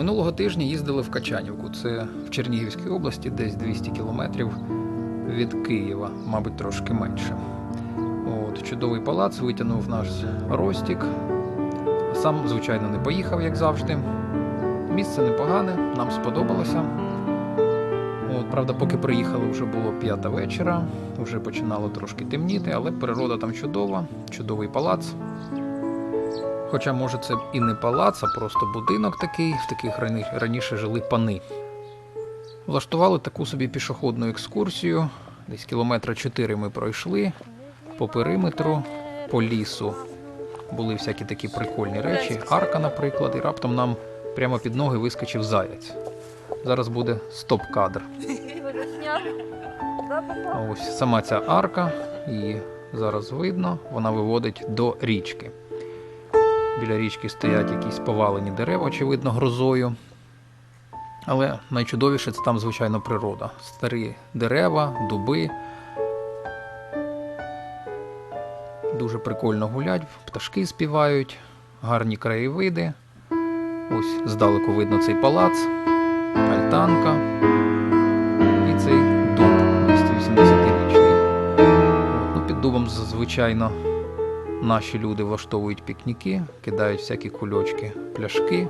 Минулого тижня їздили в Качанівку. Це в Чернігівській області, десь 200 кілометрів від Києва, мабуть, трошки менше. От, чудовий палац витягнув наш Ростік. Сам, звичайно, не поїхав, як завжди. Місце непогане, нам сподобалося. От, правда, поки приїхали, вже було п'ята вечора, вже починало трошки темніти, але природа там чудова, чудовий палац. Хоча, може, це і не палац, а просто будинок такий, в таких раніше жили пани. Влаштували таку собі пішохідну екскурсію. Десь кілометра 4 ми пройшли по периметру, по лісу. Були всякі такі прикольні речі, арка, наприклад, і раптом нам прямо під ноги вискочив заяць. Зараз буде стоп-кадр. Ось сама ця арка, її зараз видно, вона виводить до річки. Біля річки стоять якісь повалені дерева, очевидно, грозою. Але найчудовіше це там, звичайно, природа. Старі дерева, дуби. Дуже прикольно гулять, пташки співають, гарні краєвиди. Ось здалеку видно цей палац, альтанка і цей дуб 280-річний. Ну, під дубом, звичайно, наші люди влаштовують пікніки, кидають всякі кульочки, пляшки,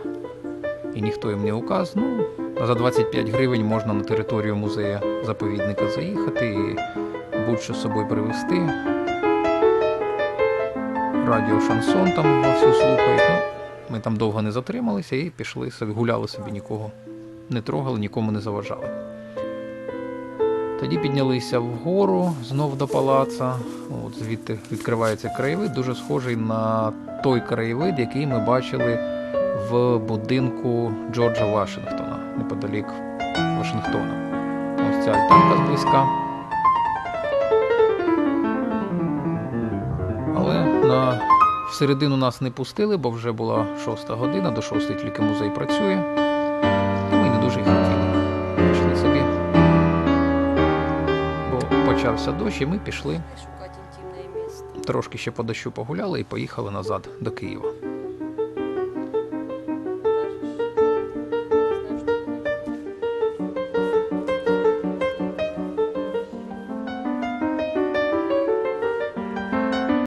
і ніхто їм не указ. Ну, за 25 гривень можна на територію музею заповідника заїхати і будь-що з собою привезти. Радіо шансон там вовсю слухають. Ну, ми там довго не затрималися і пішли гуляли собі, нікого не трогали, нікому не заважали. Тоді піднялися вгору знов до палаца. От звідти відкривається краєвид, дуже схожий на той краєвид, який ми бачили в будинку Джорджа Вашингтона, неподалік Вашингтона. Ось ця альтанка зблизька. Але на всередину нас не пустили, бо вже була шоста година, до шостої тільки музей працює. Почався дощ, і ми пішли. Трошки ще по дощу погуляли і поїхали назад до Києва.